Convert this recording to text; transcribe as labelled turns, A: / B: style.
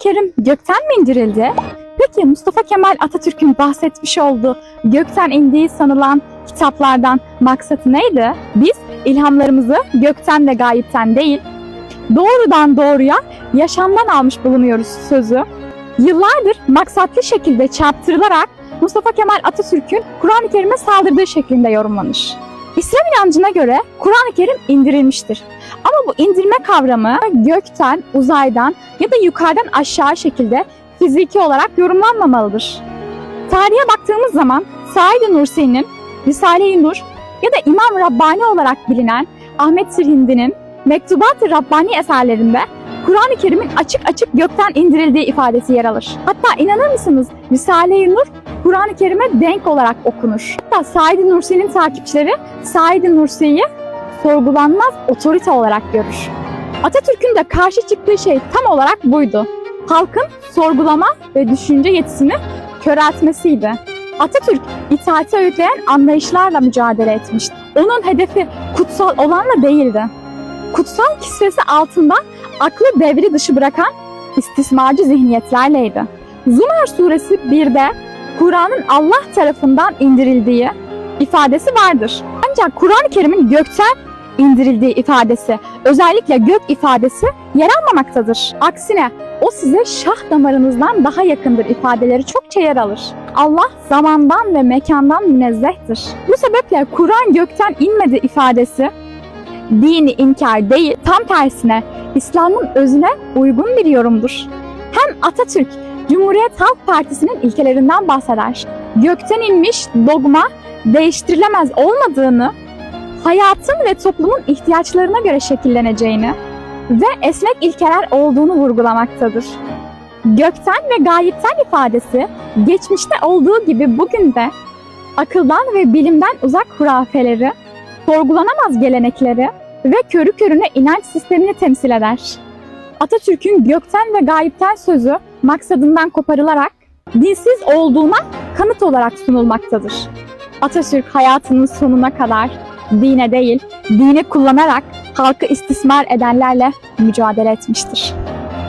A: Kerim gökten mi indirildi? Peki Mustafa Kemal Atatürk'ün bahsetmiş olduğu gökten indiği sanılan kitaplardan maksatı neydi? Biz ilhamlarımızı gökten ve gayipten değil, doğrudan doğruya yaşamdan almış bulunuyoruz sözü. Yıllardır maksatlı şekilde çarptırılarak Mustafa Kemal Atatürk'ün Kur'an-ı Kerim'e saldırdığı şeklinde yorumlanır. İslam inancına göre Kur'an-ı Kerim indirilmiştir. Ama bu indirme kavramı gökten, uzaydan ya da yukarıdan aşağı şekilde fiziki olarak yorumlanmamalıdır. Tarihe baktığımız zaman Said Nursi'nin Risale-i Nur ya da İmam Rabbani olarak bilinen Ahmet Sirhindi'nin Mektubat-ı Rabbani eserlerinde Kur'an-ı Kerim'in açık açık gökten indirildiği ifadesi yer alır. Hatta inanır mısınız Risale-i Nur Kur'an-ı Kerim'e denk olarak okunur. Hatta Said Nursi'nin takipçileri Said Nursi'yi sorgulanmaz otorite olarak görür. Atatürk'ün de karşı çıktığı şey tam olarak buydu. Halkın sorgulama ve düşünce yetisini köreltmesiydi. Atatürk itaati öğütleyen anlayışlarla mücadele etmişti. Onun hedefi kutsal olanla değildi. Kutsal kisvesi altında aklı devri dışı bırakan istismarcı zihniyetlerleydi. Zümer suresi 1'de Kur'an'ın Allah tarafından indirildiği ifadesi vardır. Ancak Kur'an-ı Kerim'in gökten indirildiği ifadesi, özellikle gök ifadesi yer almamaktadır. Aksine o size şah damarınızdan daha yakındır ifadeleri çokça yer alır. Allah zamandan ve mekandan münezzehtir. Bu sebeple Kur'an gökten inmedi ifadesi dini inkar değil, tam tersine İslam'ın özüne uygun bir yorumdur. Hem Atatürk, Cumhuriyet Halk Partisi'nin ilkelerinden bahseder. Gökten inmiş dogma değiştirilemez olmadığını, hayatın ve toplumun ihtiyaçlarına göre şekilleneceğini ve esnek ilkeler olduğunu vurgulamaktadır. Gökten ve gayipten ifadesi geçmişte olduğu gibi bugün de akıldan ve bilimden uzak hurafeleri, sorgulanamaz gelenekleri ve körü körüne inanç sistemini temsil eder. Atatürk'ün gökten ve gayipten sözü maksadından koparılarak dinsiz olduğuna kanıt olarak sunulmaktadır. Atatürk hayatının sonuna kadar dine değil, dini kullanarak halkı istismar edenlerle mücadele etmiştir.